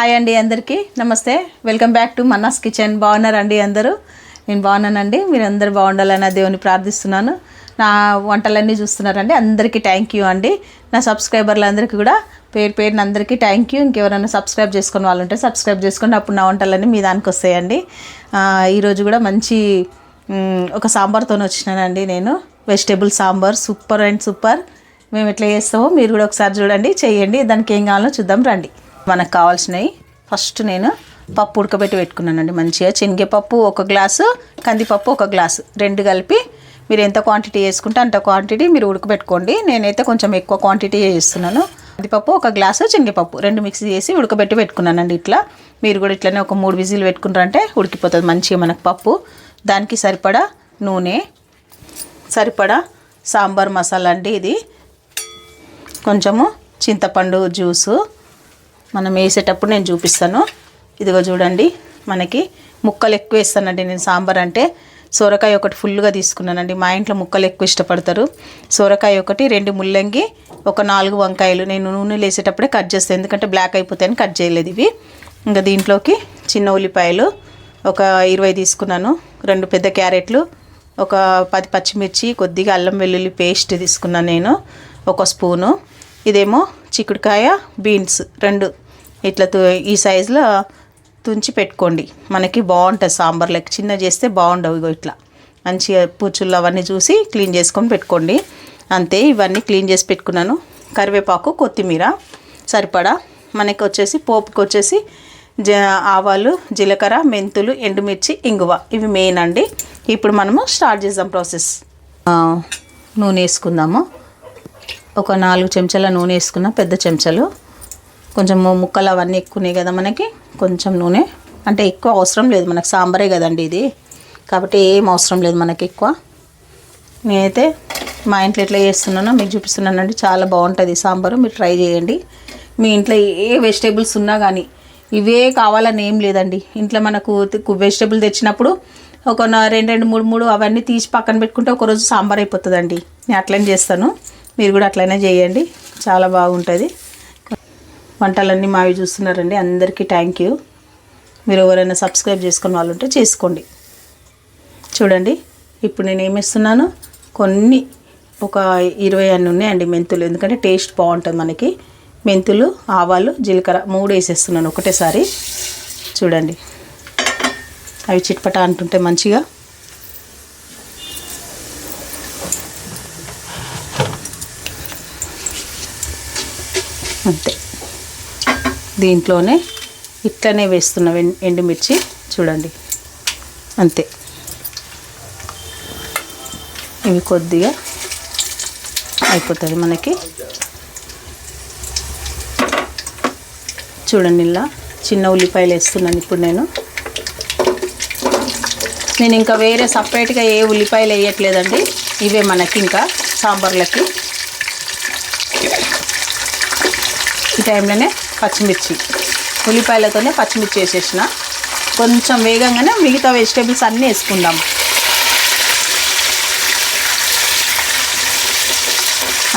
Hi అండి అందరికీ. నమస్తే. Welcome back to Manna's Kitchen. బాగున్నారండి అందరూ? నేను బాగున్నానండి. మీరు అందరు బాగుండాలని దేవుని ప్రార్థిస్తున్నాను. నా వంటలన్నీ చూస్తున్నారండి. అందరికీ థ్యాంక్ యూ అండి. నా సబ్స్క్రైబర్లందరికీ కూడా పేరు పేరున అందరికీ థ్యాంక్ యూ ఇంకెవరైనా సబ్స్క్రైబ్ చేసుకుని వాళ్ళు ఉంటే సబ్స్క్రైబ్ చేసుకోండి. అప్పుడు నా వంటలన్నీ మీ దానికి వస్తాయండి. ఈరోజు కూడా మంచి ఒక సాంబార్తో వచ్చినానండి నేను. Vegetable sambar. Super and super. మేము ఎట్లా చేస్తామో మీరు కూడా ఒకసారి చూడండి. చేయండి. దానికి ఏం కావాలో చూద్దాం. రండి. మనకు కావాల్సినవి. ఫస్ట్ నేను పప్పు ఉడకబెట్టి పెట్టుకున్నానండి మంచిగా. శనగపప్పు ఒక గ్లాసు కందిపప్పు ఒక గ్లాసు. రెండు కలిపి మీరు ఎంత క్వాంటిటీ వేసుకుంటే అంత క్వాంటిటీ మీరు ఉడకబెట్టుకోండి. నేనైతే కొంచెం ఎక్కువ క్వాంటిటీ చేస్తున్నాను. కందిపప్పు ఒక గ్లాసు శనగపప్పు రెండు మిక్స్ చేసి ఉడకబెట్టి పెట్టుకున్నానండి ఇట్లా. మీరు కూడా ఇట్లనే ఒక మూడు విజిల్ పెట్టుకున్నారంటే ఉడికిపోతుంది మంచిగా మనకు పప్పు. దానికి సరిపడా నూనె సరిపడా సాంబార్ మసాలా అండి ఇది. కొంచెము చింతపండు జ్యూసు మనం వేసేటప్పుడు నేను చూపిస్తాను. ఇదిగో చూడండి మనకి ముక్కలు ఎక్కువ వేస్తానండి నేను సాంబార్ అంటే. సొరకాయ ఒకటి ఫుల్గా తీసుకున్నానండి. మా ఇంట్లో ముక్కలు ఎక్కువ ఇష్టపడతారు. సొరకాయ ఒకటి రెండు ముల్లంగి ఒక నాలుగు వంకాయలు. నేను నూనె వేసేటప్పుడే కట్ చేస్తాను. ఎందుకంటే బ్లాక్ అయిపోతాయని కట్ చేయలేదు ఇవి. ఇంకా దీంట్లోకి చిన్న ఉల్లిపాయలు ఒక ఇరవై తీసుకున్నాను. రెండు పెద్ద క్యారెట్లు ఒక పది పచ్చిమిర్చి కొద్దిగా అల్లం వెల్లుల్లి పేస్ట్ తీసుకున్నాను నేను. ఒక స్పూను. ఇదేమో చిక్కుడుకాయ బీన్స్. రెండు ఇట్లా తు- ఈ సైజులో తుంచి పెట్టుకోండి. మనకి బాగుంటుంది సాంబార్. లెక్క చిన్న చేస్తే బాగుండవు ఇగో ఇట్లా. మంచిగా పూచులు అవన్నీ చూసి క్లీన్ చేసుకొని పెట్టుకోండి. అంతే ఇవన్నీ క్లీన్ చేసి పెట్టుకున్నాను. కరివేపాకు కొత్తిమీర సరిపడా. మనకి వచ్చేసి పోపుకి వచ్చేసి జ ఆవాలు జీలకర్ర మెంతులు ఎండుమిర్చి ఇంగువ. ఇవి మెయిన్ అండి. ఇప్పుడు మనము స్టార్ట్ చేద్దాం ప్రాసెస్. నూనె వేసుకుందాము. ఒక నాలుగు చెంచాల నూనె వేసుకున్న పెద్ద చెంచాలు. కొంచెం ముక్కలు అవన్నీ ఎక్కువనే కదా మనకి కొంచెం నూనె. అంటే ఎక్కువ అవసరం లేదు మనకు సాంబారే కదండి ఇది. కాబట్టి ఏం అవసరం లేదు మనకి ఎక్కువ. నేనైతే మా ఇంట్లో ఎట్లా చేస్తున్నానో మీకు చూపిస్తున్నానండి. చాలా బాగుంటుంది సాంబారు మీరు ట్రై చేయండి. మీ ఇంట్లో ఏ వెజిటేబుల్స్ ఉన్నా కానీ ఇవే కావాలని ఏం లేదండి. ఇంట్లో మనకు వెజిటేబుల్ తెచ్చినప్పుడు ఒక రెండు రెండు మూడు మూడు అవన్నీ తీసి పక్కన పెట్టుకుంటే ఒక రోజు సాంబార్ అయిపోతుందండి. నేను అట్లనే చేస్తాను. మీరు కూడా అట్లనే చేయండి. చాలా బాగుంటుంది. వంటలన్నీ మావి చూస్తున్నారండి. అందరికీ థ్యాంక్ యూ మీరు ఎవరైనా సబ్స్క్రైబ్ చేసుకున్న వాళ్ళు ఉంటే చేసుకోండి. చూడండి ఇప్పుడు నేను ఏమిస్తున్నాను కొన్ని ఒక ఇరవై అన్ని ఉన్నాయండి మెంతులు. ఎందుకంటే టేస్ట్ బాగుంటుంది మనకి. మెంతులు ఆవాలు జీలకర్ర మూడు వేసేస్తున్నాను ఒకటేసారి. చూడండి. అవి చిట్పట అంటుంటే మంచిగా. అంతే. దీంట్లోనే ఇట్లనే వేస్తున్న వెన్- ఎండుమిర్చి చూడండి. అంతే. ఇవి కొద్దిగా అయిపోతుంది మనకి. చూడండి ఇలా చిన్న ఉల్లిపాయలు వేస్తున్నాను ఇప్పుడు నేను. నేను ఇంకా వేరే సపరేట్గా ఏ ఉల్లిపాయలు వేయట్లేదండి. ఇవే మనకి ఇంకా సాంబార్లకి. ఈ టైంలోనే పచ్చిమిర్చి. ఉల్లిపాయలతోనే పచ్చిమిర్చి వేసేసిన. కొంచెం వేగంగానే మిగతా వెజిటేబుల్స్ అన్నీ వేసుకుందాం.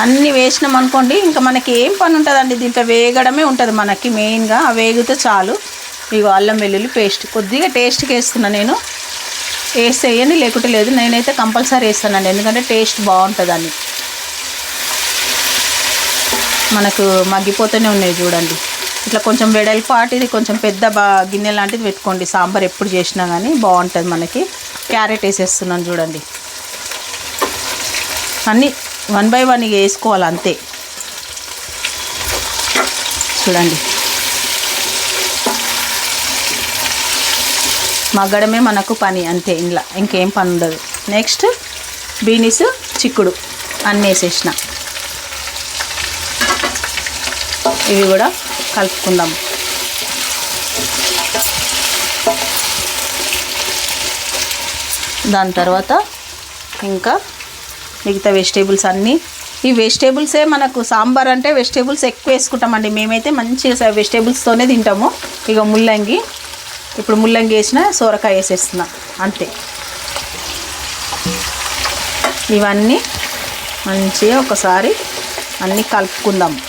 అన్నీ వేసినాం అనుకోండి ఇంకా మనకి ఏం పని ఉంటుందండి? దీంట్లో వేగడమే ఉంటుంది మనకి మెయిన్గా. ఆ వేగితే చాలు. ఇగో అల్లం వెల్లుల్లి పేస్ట్. కొద్దిగా టేస్ట్కి వేస్తున్నా నేను. వేస్తే వేయండి లేకుంటే లేదు. నేనైతే కంపల్సరీ వేస్తానండి. ఎందుకంటే టేస్ట్ బాగుంటుందని. మనకు మగ్గిపోతూనే ఉన్నాయి చూడండి. ఇట్లా కొంచెం వెడల్పాటి ఇది కొంచెం పెద్ద బా గిన్నె లాంటిది పెట్టుకోండి. సాంబార్ ఎప్పుడు చేసినా కానీ బాగుంటుంది మనకి. క్యారెట్ వేసేస్తున్నాను చూడండి. అన్నీ వన్ బై వన్ వేసుకోవాలి అంతే. చూడండి. మగ్గడమే మనకు పని అంతే ఇంట్లో ఇంకేం పని ఉండదు. నెక్స్ట్ బీనీస్ చిక్కుడు అన్నీ వేసేసిన. ఇవి కూడా కలుపుకుందాం. దాని తర్వాత ఇంకా మిగతా వెజిటేబుల్స్ అన్నీ. ఈ వెజిటేబుల్సే మనకు సాంబార్ అంటే వెజిటేబుల్స్ ఎక్కువ వేసుకుంటామండి. మేమైతే మంచిగా వెజిటేబుల్స్తోనే తింటాము. ఇక ముల్లంగి ఇప్పుడు ముల్లంగి వేసిన సోరకాయ వేసేస్తున్నా. అంతే. ఇవన్నీ మంచిగా ఒకసారి అన్నీ కలుపుకుందాం.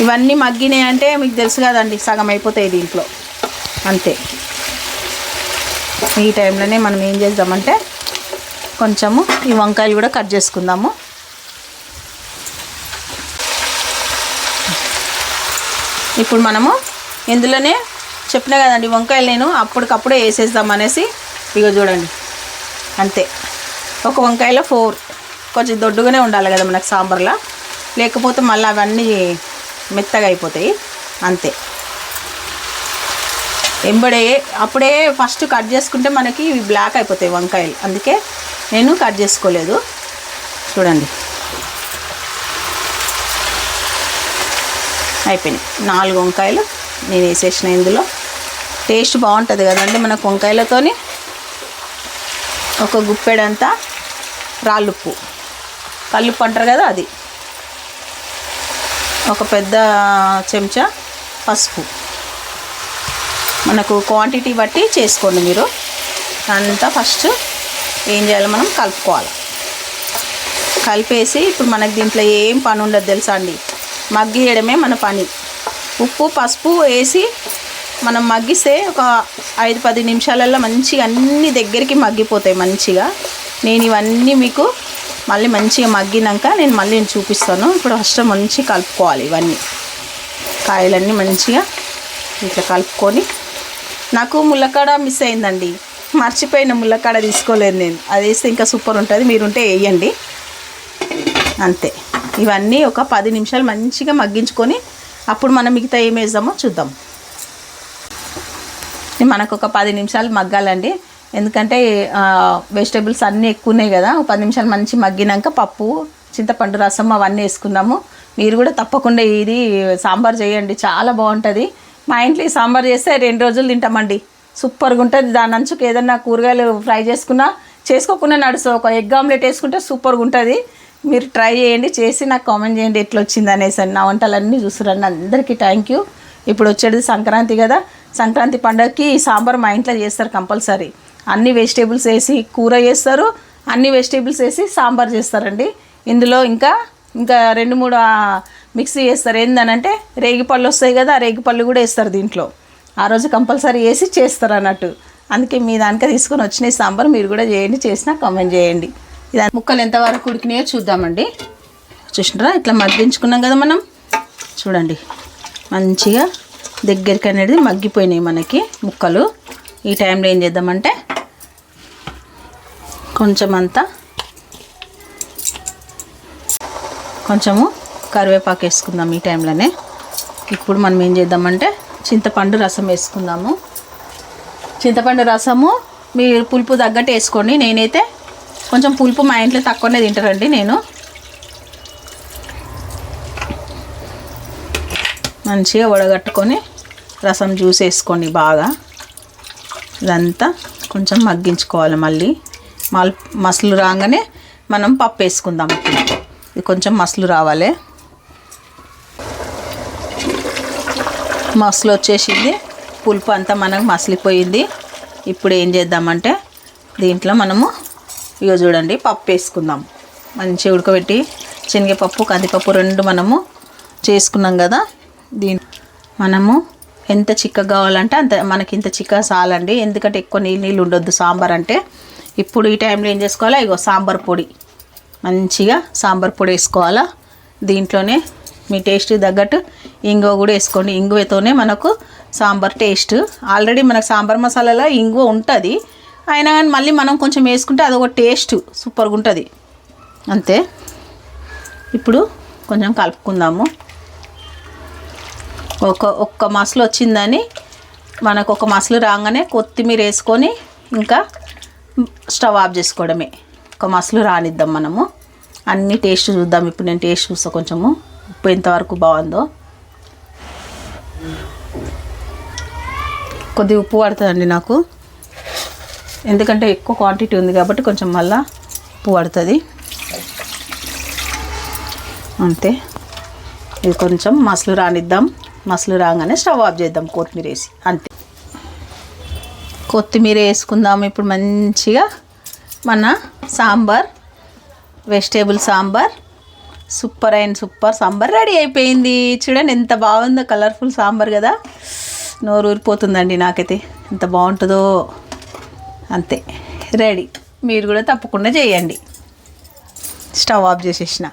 ఇవన్నీ మగ్గినాయి అంటే మీకు తెలుసు కదండి సగం అయిపోతాయి దీంట్లో. అంతే. ఈ టైంలోనే మనం ఏం చేద్దామంటే కొంచెము ఈ వంకాయలు కూడా కట్ చేసుకుందాము. ఇప్పుడు మనము ఇందులోనే చెప్పినా కదండి వంకాయలు నేను అప్పటికప్పుడే వేసేద్దాం అనేసి ఇక చూడండి. అంతే. ఒక వంకాయలో ఫోర్. కొంచెం దొడ్డుగానే ఉండాలి కదా మనకు సాంబార్లో. లేకపోతే మళ్ళీ అవన్నీ మెత్తగా అయిపోతాయి. అంతే. ఎంబడే అప్పుడే ఫస్ట్ కట్ చేసుకుంటే మనకి ఇవి బ్లాక్ అయిపోతాయి వంకాయలు. అందుకే నేను కట్ చేసుకోలేదు. చూడండి. అయిపోయినాయి. నాలుగు వంకాయలు నేను వేసేసిన ఇందులో. టేస్ట్ బాగుంటుంది కదండి మనకు వంకాయలతోని. ఒక గుప్పెడంతా రాళ్ళుప్పు. కల్లుప్పు అంటారు కదా అది. ఒక పెద్ద చెంచా పసుపు. మనకు క్వాంటిటీ బట్టి చేసుకోండి మీరు. అంతా ఫస్ట్ ఏం చేయాలి మనం కలుపుకోవాలి. కలిపేసి ఇప్పుడు మనకు దీంట్లో ఏం పని ఉండదు తెలుసా అండి? మగ్గియడమే మన పని. ఉప్పు పసుపు వేసి మనం మగ్గిస్తే ఒక ఐదు పది నిమిషాలలో మంచిగా అన్ని దగ్గరికి మగ్గిపోతాయి మంచిగా. నేను ఇవన్నీ మీకు మళ్ళీ మంచిగా మగ్గినాక నేను మళ్ళీ నేను చూపిస్తాను. ఇప్పుడు ఫస్ట్ మంచి కలుపుకోవాలి ఇవన్నీ. కాయలన్నీ మంచిగా ఇట్లా కలుపుకొని. నాకు ములక్కాడ మిస్ అయిందండి. మర్చిపోయిన ముల్లకాడ తీసుకోలేదు నేను. అది వేస్తే ఇంకా సూపర్ ఉంటుంది. మీరుంటే వేయండి. అంతే. ఇవన్నీ ఒక పది నిమిషాలు మంచిగా మగ్గించుకొని అప్పుడు మనం మిగతా ఏం వేద్దామో చూద్దాం. మనకు ఒక పది నిమిషాలు మగ్గాలండి. ఎందుకంటే వెజిటేబుల్స్ అన్నీ ఎక్కువ ఉన్నాయి కదా పది నిమిషాలు మంచి మగ్గినాక పప్పు చింతపండు రసం అవన్నీ వేసుకుందాము. మీరు కూడా తప్పకుండా ఇది సాంబార్ చేయండి చాలా బాగుంటుంది. మా ఇంట్లో ఈ సాంబార్ చేస్తే రెండు రోజులు తింటామండి. సూపర్గా ఉంటుంది. దాని అంచుకు ఏదన్నా కూరగాయలు ఫ్రై చేసుకున్నా చేసుకోకుండా నడుస్తుంది ఒక ఎగ్ ఆమ్లెట్ వేసుకుంటే సూపర్గా ఉంటుంది. మీరు ట్రై చేయండి చేసి నాకు కామెంట్ చేయండి ఎట్లా వచ్చింది అనేసి నా వంటలన్నీ చూస్తురండి. అందరికీ థ్యాంక్ యూ. ఇప్పుడు వచ్చేది సంక్రాంతి కదా. సంక్రాంతి పండగకి ఈ సాంబార్ మా ఇంట్లో చేస్తారు కంపల్సరీ. అన్ని వెజిటేబుల్స్ వేసి కూర చేస్తారు అన్ని వెజిటేబుల్స్ వేసి సాంబార్ చేస్తారండి. ఇందులో ఇంకా ఇంకా రెండు మూడు మిక్సీ చేస్తారు. ఏందనంటే రేగిపళ్ళు వస్తాయి కదా ఆ రేగిపళ్ళు కూడా వేస్తారు దీంట్లో. ఆ రోజు కంపల్సరీ వేసి చేస్తారు అన్నట్టు. అందుకే మీ దానికే తీసుకొని వచ్చిన సాంబార్ మీరు కూడా చేయండి చేసినా కామెంట్ చేయండి. ఇది ముక్కలు ఎంతవరకు ఉడికినాయో చూద్దామండి. చూసినారా? ఇట్లా మగ్గించుకున్నాం కదా మనం. చూడండి. మంచిగా దగ్గరికి అనేది మగ్గిపోయినాయి మనకి ముక్కలు. ఈ టైంలో ఏం చేద్దామంటే కొంచెం అంతా కొంచెము కరివేపాకు వేసుకుందాం ఈ టైంలోనే. ఇప్పుడు మనం ఏం చేద్దామంటే చింతపండు రసం వేసుకుందాము. చింతపండు రసము మీరు పులుపు తగ్గట్టు వేసుకోండి. నేనైతే కొంచెం పులుపు మా ఇంట్లో తక్కువనే తింటారండి నేను. మంచిగా వడగట్టుకొని రసం జ్యూస్ వేసుకోండి బాగా. ఇదంతా కొంచెం మగ్గించుకోవాలి మళ్ళీ. మల్ మసలు రాగానే మనం పప్పు వేసుకుందాం. ఇది కొంచెం మసలు రావాలి. మసలు వచ్చేసింది. పులుపు అంతా మనకు మసిలిపోయింది. ఇప్పుడు ఏం చేద్దామంటే దీంట్లో మనము ఇగో చూడండి పప్పు వేసుకుందాం. మంచిగా ఉడకబెట్టి శనగపప్పు కందిపప్పు రెండు మనము చేసుకున్నాం కదా. దీని మనము ఎంత చిక్కగా కావాలంటే అంత మనకి ఇంత చిక్కగా చాలండి. ఎందుకంటే ఎక్కువ నీళ్ళు నీళ్ళు ఉండొద్దు. సాంబార్ అంటే ఇప్పుడు ఈ టైంలో ఏం చేసుకోవాలా? ఇగో సాంబార్ పొడి. మంచిగా సాంబార్ పొడి వేసుకోవాలా? దీంట్లోనే మీ టేస్ట్ తగ్గట్టు ఇంగువ కూడా వేసుకోండి. ఇంగువతోనే మనకు సాంబార్ టేస్ట్. ఆల్రెడీ మనకు సాంబార్ మసాలాలో ఇంగువ ఉంటుంది. అయినా కానీ మళ్ళీ మనం కొంచెం వేసుకుంటే అదొక టేస్ట్ సూపర్గా ఉంటుంది. అంతే. ఇప్పుడు కొంచెం కలుపుకుందాము. ఒక ఒక్క మసలు వచ్చిందని మనకు ఒక మసలు రాగానే కొత్తిమీర వేసుకొని ఇంకా స్టవ్ ఆఫ్ చేసుకోవడమే. ఒక మసలు రానిద్దాం మనము. అన్ని టేస్ట్ చూద్దాం. ఇప్పుడు నేను టేస్ట్ చూస్తా కొంచెము. ఉప్పు ఎంతవరకు బాగుందో. కొద్దిగా ఉప్పు పడుతుందండి నాకు. ఎందుకంటే ఎక్కువ క్వాంటిటీ ఉంది కాబట్టి కొంచెం మళ్ళా ఉప్పు పడుతుంది. అంతే. ఇది కొంచెం మసలు రానిద్దాం. మసలు రాగానే స్టవ్ ఆఫ్ చేద్దాం కొత్తిమీర వేసి అంతే. కొత్తిమీర వేసుకుందాం ఇప్పుడు మంచిగా మన sambar vegetable sambar super and super sambar ready అయిపోయింది. చూడండి ఎంత బాగుందో కలర్ఫుల్ సాంబార్ కదా. నోరు ఊరిపోతుందండి నాకైతే. ఎంత బాగుంటుందో. అంతే. రెడీ. మీరు కూడా తప్పకుండా చేయండి. స్టవ్ ఆఫ్ చేసేసిన.